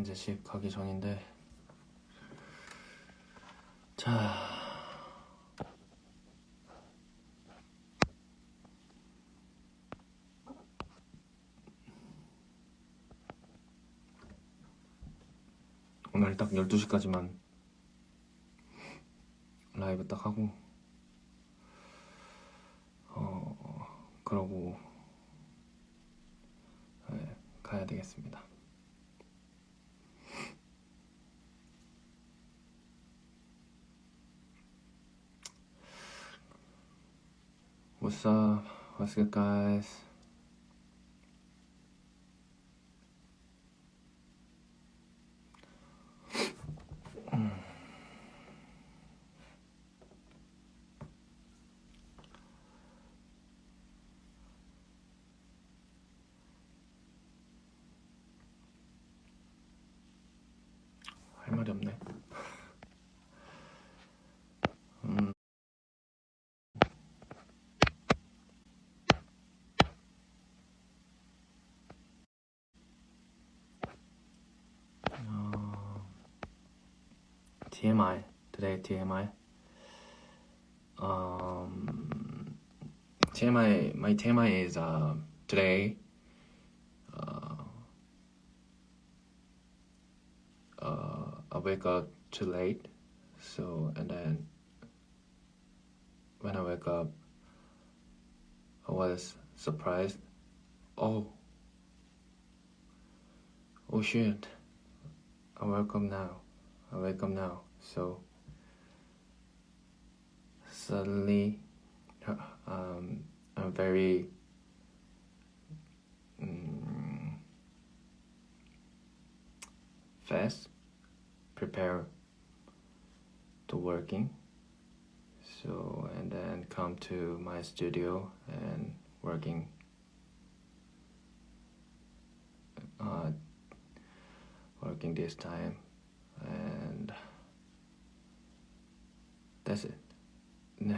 이제 집 가기 전인데 자 오늘 딱 12시까지만 라이브 딱 하고 어 그러고 네, 가야 되겠습니다. What's up? What's good, guys? TMI today TMI. Um, TMI my TMI is uh, today. Uh, uh, I wake up too late, so and then when I wake up, I was surprised. Oh, oh shit! I wake up now. I wake up now. So suddenly, um, I'm very. mm, fast prepare to working so and then come to my studio and working uh, working this time and it 네.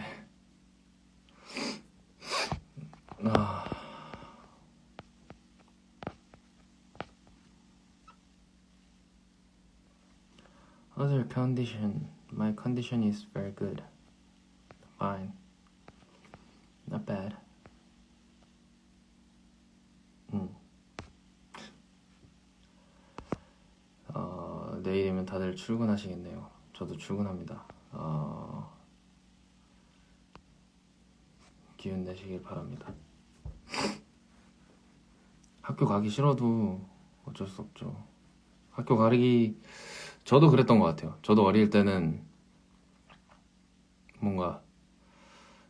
아, other condition my condition is very good fine not bad 음. 어, 내일이면 다들 출근하시겠네요 저도 출근합니다 어, 기운 내시길 바랍니다 학교 가기 싫어도 어쩔 수 없죠 학교 가기 저도 그랬던 것 같아요. 저도 어릴 때는 뭔가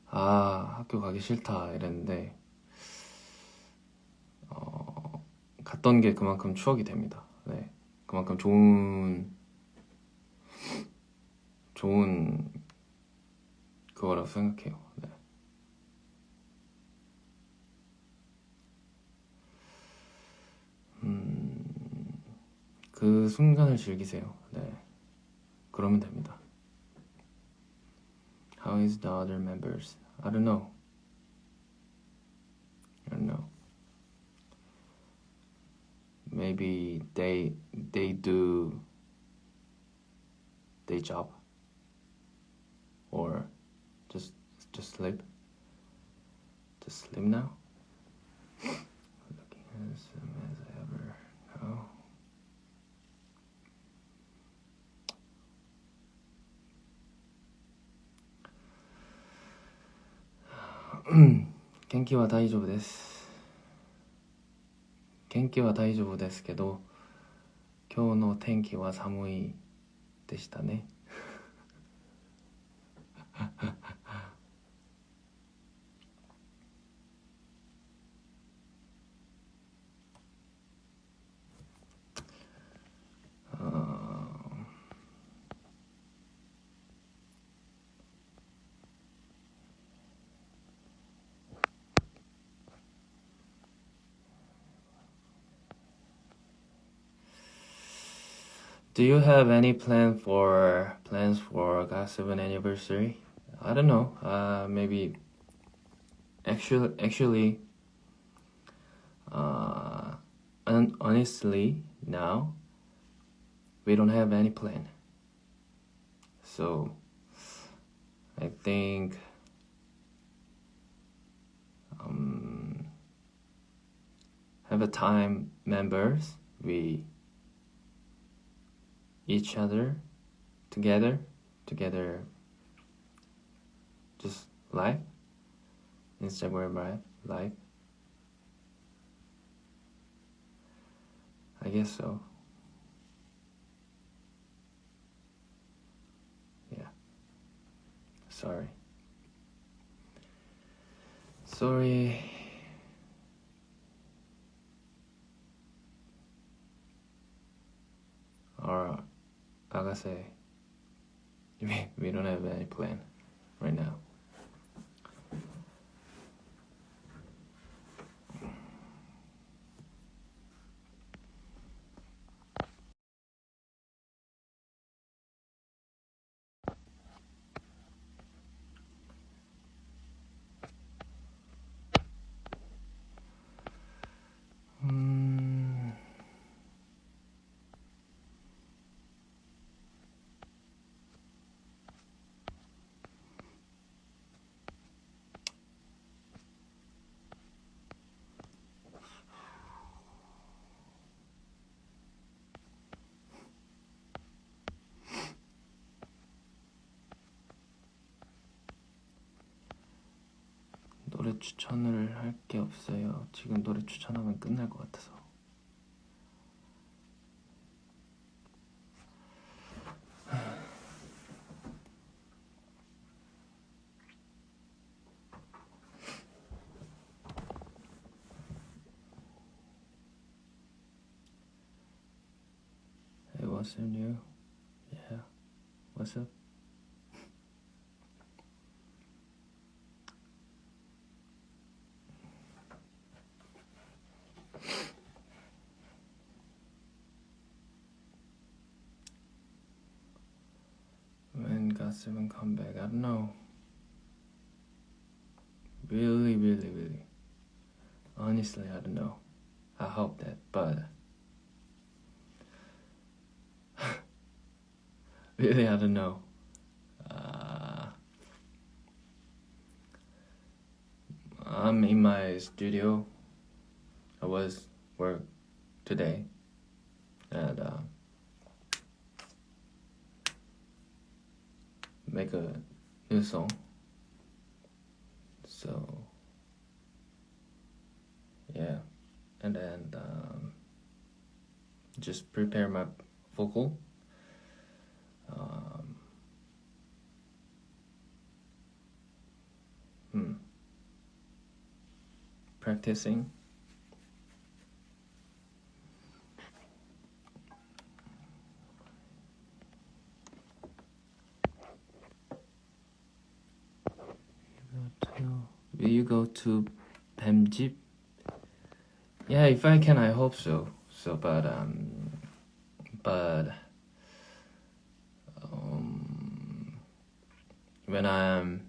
아 학교 가기 싫다 이랬는데 어, 갔던 게 그만큼 추억이 됩니다. 네, 그만큼 좋은 좋은 그거라고 생각해요. 네. 음, 그 순간을 즐기세요. 네. 그러면 됩니다. How is the other members? I don't know. I don't know. Maybe they they do their job or just just sleep. Just sleep now. Looking handsome as ever. Oh. "元気は大丈夫です」「元気は大丈夫ですけど今日の天気は寒いでしたね」Do you have any plan for plans for God seven anniversary? I don't know. Uh, maybe. Actually, actually, uh, un- honestly, now, we don't have any plan. So I think um, have a time members we each other together together just live Instagram live live I guess so. Yeah. Sorry. Sorry Agase we, we don't have any plan right now 추천을 할 게 없어요. 지금 노래 추천하면 끝날 것 같아서. Hey, what's? God7 come back, I don't know. Really, really, really. Honestly, I don't know. I hope that, but really, I don't know. Uh, I'm in my studio. I was work today, and uh, make a new song. So yeah, and then um, just prepare my vocal. Um, hmm. Practicing. Will you go to Bamjip? Yeah, if I can, I hope so. So, but um, but um, when I'm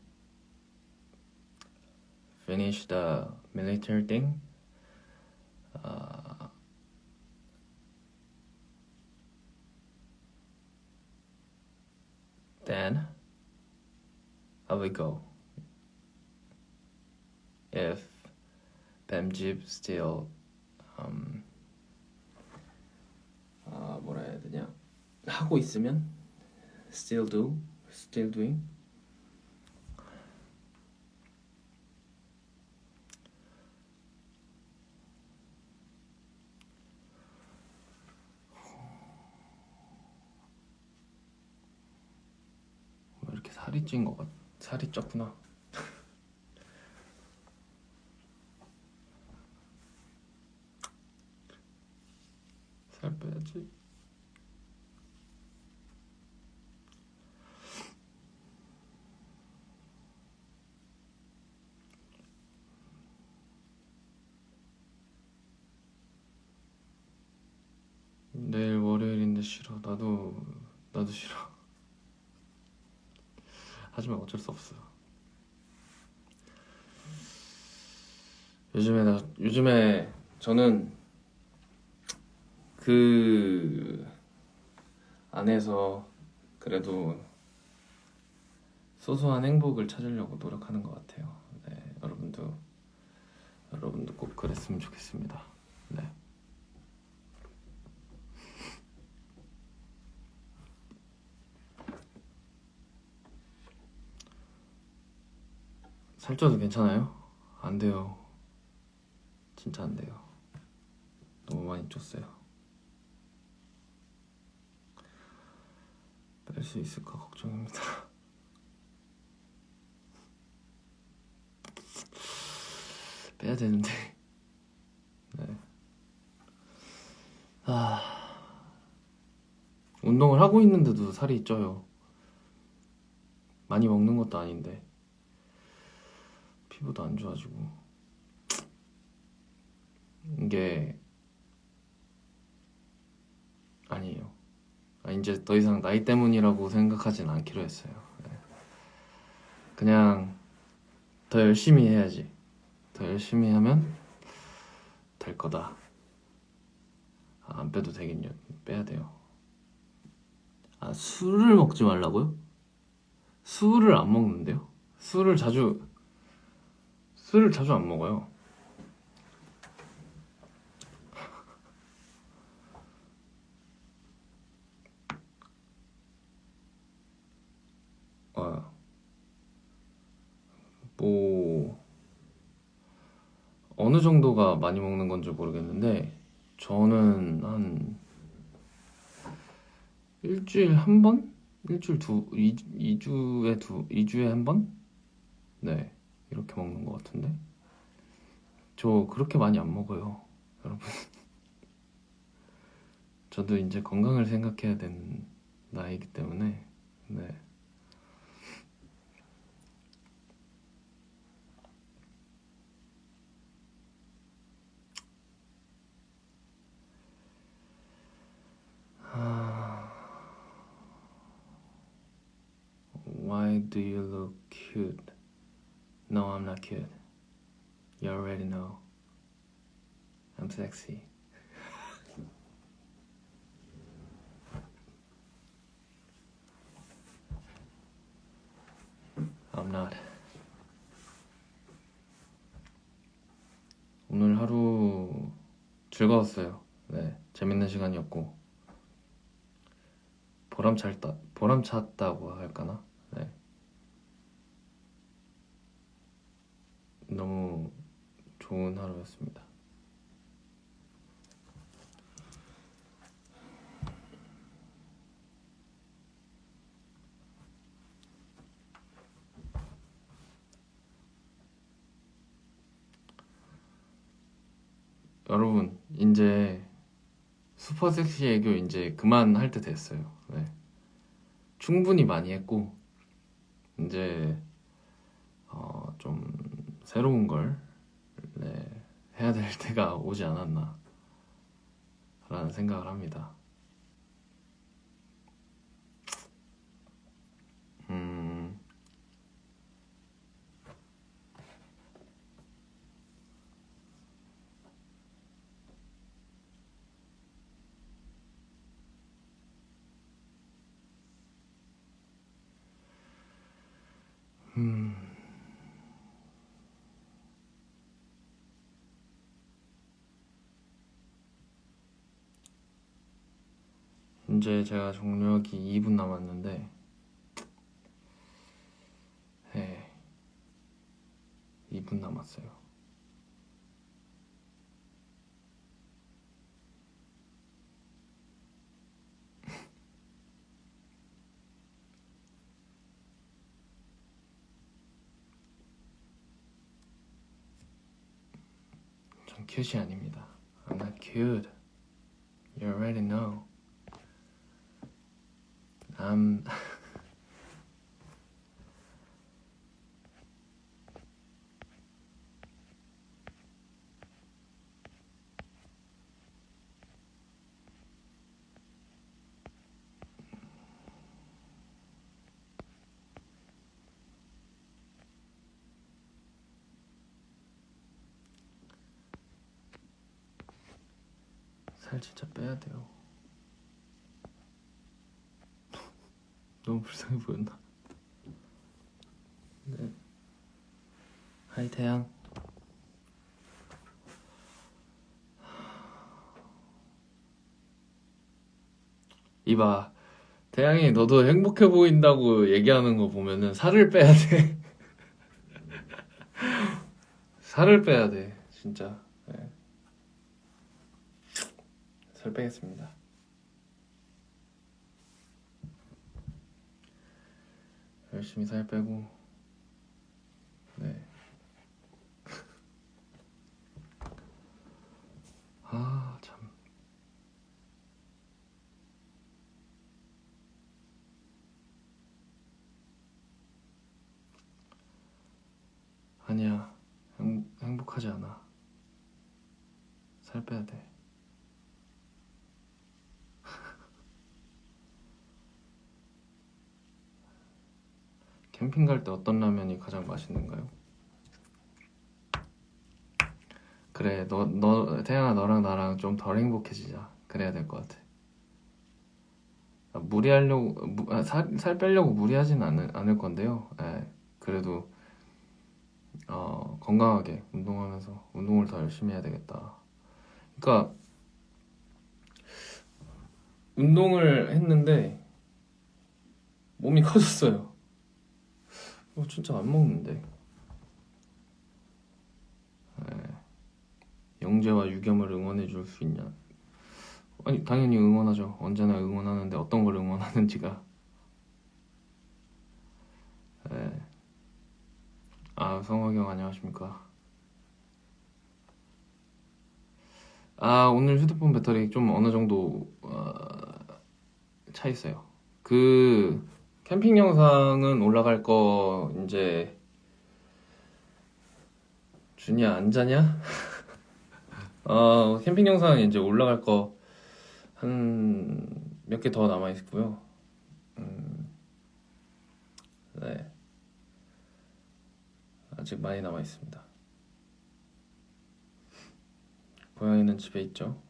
finish the military thing, uh, then I will go. If Bamjip still um, 아 뭐라 해야 되냐 하고 있으면 still do, still doing. 왜 이렇게 살이 찐거 같? 살이 쪘구나. 살 빼야지. 내일 월요일인데 싫어. 나도 나도 싫어. 하지만 어쩔 수 없어. 요즘에 나 요즘에 저는 그 안에서 그래도 소소한 행복을 찾으려고 노력하는 것 같아요. 네, 여러분도 여러분도 꼭 그랬으면 좋겠습니다. 네. 살쪄도 괜찮아요? 안 돼요. 진짜 안 돼요. 너무 많이 쪘어요. 뺄수 있을까 걱정입니다. 빼야 되는데. 네. 아. 운동을 하고 있는데도 살이 쪄요. 많이 먹는 것도 아닌데. 피부도 안 좋아지고. 이게 아니에요. 아, 이제 더 이상 나이 때문이라고 생각하진 않기로 했어요. 네. 그냥 더 열심히 해야지. 더 열심히 하면 될 거다. 아, 안 빼도 되겠냐? 빼야 돼요. 아, 술을 먹지 말라고요? 술을 안 먹는데요? 술을 자주 술을 자주 안 먹어요. 아, 뭐 어느 정도가 많이 먹는 건지 모르겠는데 저는 한 일주일 한 번? 일주일 두, 이, 이주에 두, 이주에 한 번? 네, 이렇게 먹는 것 같은데 저 그렇게 많이 안 먹어요, 여러분. 저도 이제 건강을 생각해야 되는 나이기 때문에 네. Do you look cute? No, I'm not cute. You already know. I'm sexy. I'm not. 오늘 하루 즐거웠어요. 네, 재밌는 시간이었고 보람찼다 보람찼다고 할까나? 네. 너무 좋은 하루였습니다. 여러분, 이제 슈퍼 섹시 애교 이제 그만 할 때 됐어요. 네. 충분히 많이 했고, 이제, 어, 좀, 새로운 걸, 네, 해야 될 때가 오지 않았나, 라는 생각을 합니다. 음, 음, 이제 제가 종료하기 2분 남았는데, 네, 2분 남았어요. 전 큐시 아닙니다. I'm not cute. You already know. I'm 살 진짜 빼야 돼요. 너무 불쌍해 보였나? 네. 하이 태양. 이봐, 태양이 너도 행복해 보인다고 얘기하는 거 보면은 살을 빼야 돼. 살을 빼야 돼, 진짜. 네. 살 빼겠습니다. 열심히 살 빼고, 네. 아, 참. 아니야. 행, 행복하지 않아. 살 빼야 돼. 캠핑 갈 때 어떤 라면이 가장 맛있는가요? 그래, 너, 너, 태양아, 너랑 나랑 좀 덜 행복해지자. 그래야 될 것 같아. 아, 무리하려고, 무- 아, 살, 살 빼려고 무리하진 않을, 않을 건데요. 예, 그래도, 어, 건강하게 운동하면서 운동을 더 열심히 해야 되겠다. 그러니까, 운동을 했는데, 몸이 커졌어요. 어, 진짜 안 먹는데. 영재와 유겸을 응원해 줄 수 있냐? 아니, 당연히 응원하죠. 언제나 응원하는데 어떤 걸 응원하는지가. 네. 아, 성화 경 안녕하십니까? 아, 오늘 휴대폰 배터리 좀 어느 정도 어, 차 있어요. 그 캠핑 영상은 올라갈 거 이제 준이야 안 자냐? 어, 캠핑 영상 이제 올라갈 거 한 몇 개 더 남아 있고요. 음, 네. 아직 많이 남아 있습니다. 고양이는 집에 있죠.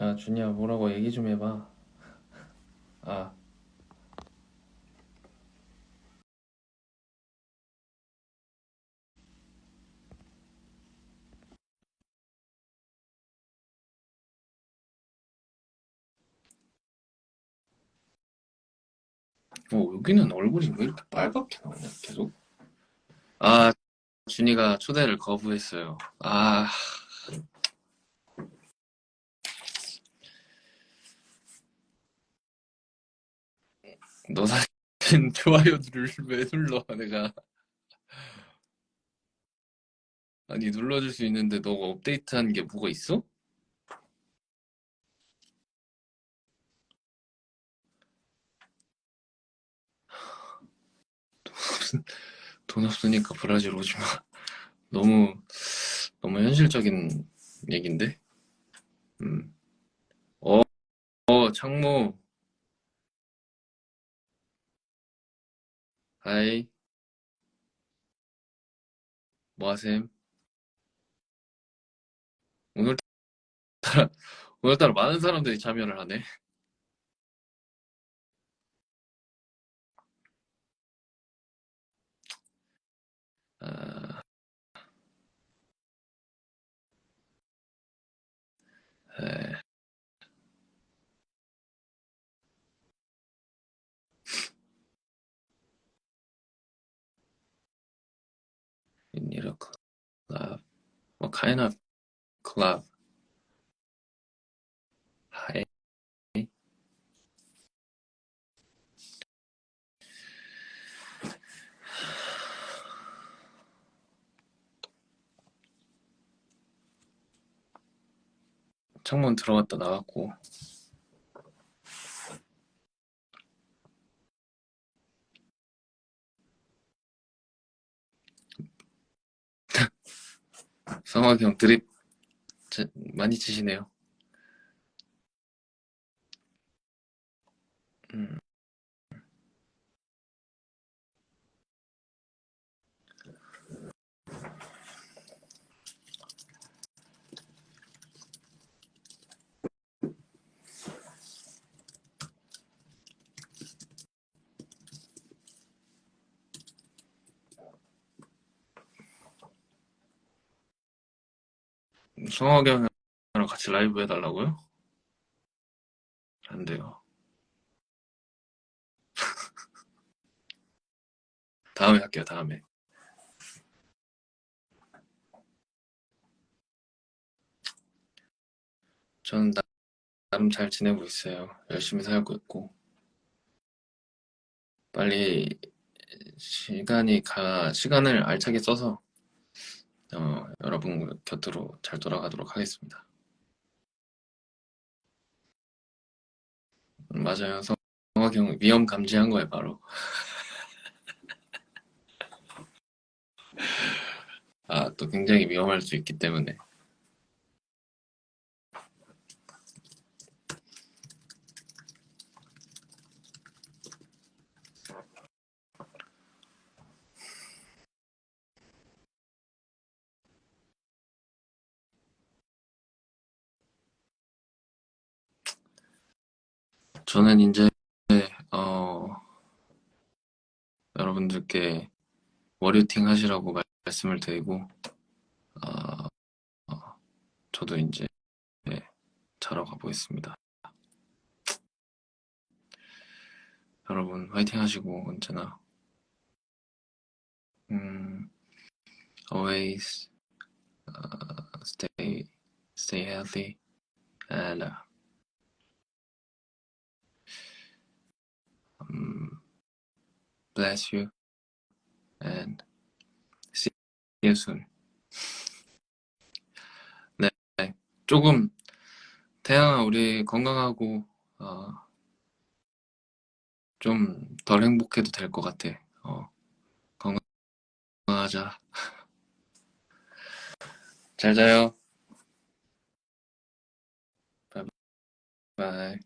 야, 준이야, 뭐라고 얘기 좀 해봐. 아, 어, 여기는 얼굴이 왜 이렇게 빨갛게 나오냐, 계속? 아, 준이가 초대를 거부했어요. 아, 너 사진 좋아요를 왜 눌러, 내가. 아니, 눌러줄 수 있는데 너가 업데이트한 게 뭐가 있어? 돈 없으니까 브라질 오지 마. 너무, 너무 현실적인 얘긴데? 음. 어, 어, 창모. 하이. 뭐 하셈? 오늘따라, 오늘따라 많은 사람들이 참여를 하네. You need a club. What kind of club? 창문 들어갔다 나갔고. 성학이 형 드립 자- 많이 치시네요. 음. 성학이 형이랑 같이 라이브 해달라고요? 안 돼요. 다음에 할게요, 다음에. 저는 나- 나름 잘 지내고 있어요. 열심히 살고 있고. 빨리 시간이 가, 시간을 알차게 써서, 어, 여러분 곁으로 잘 돌아가도록 하겠습니다. 음, 맞아요. 형 위험 감지한 거예요, 바로. 아, 또 굉장히 위험할 수 있기 때문에. 저는 이제, 어, 여러분들께 월요팅 하시라고 말- 말씀을 드리고, 어, 어, 저도 이제, 네, 자러 가보겠습니다. 여러분, 화이팅 하시고, 언제나, 음, always, uh, stay, stay healthy, and, uh, bless you, and see you soon. 네, 조금, 태양아, 우리 건강하고, 어, 좀 덜 행복해도 될 것 같아. 어, 건강하자. 잘 자요. 바이바이.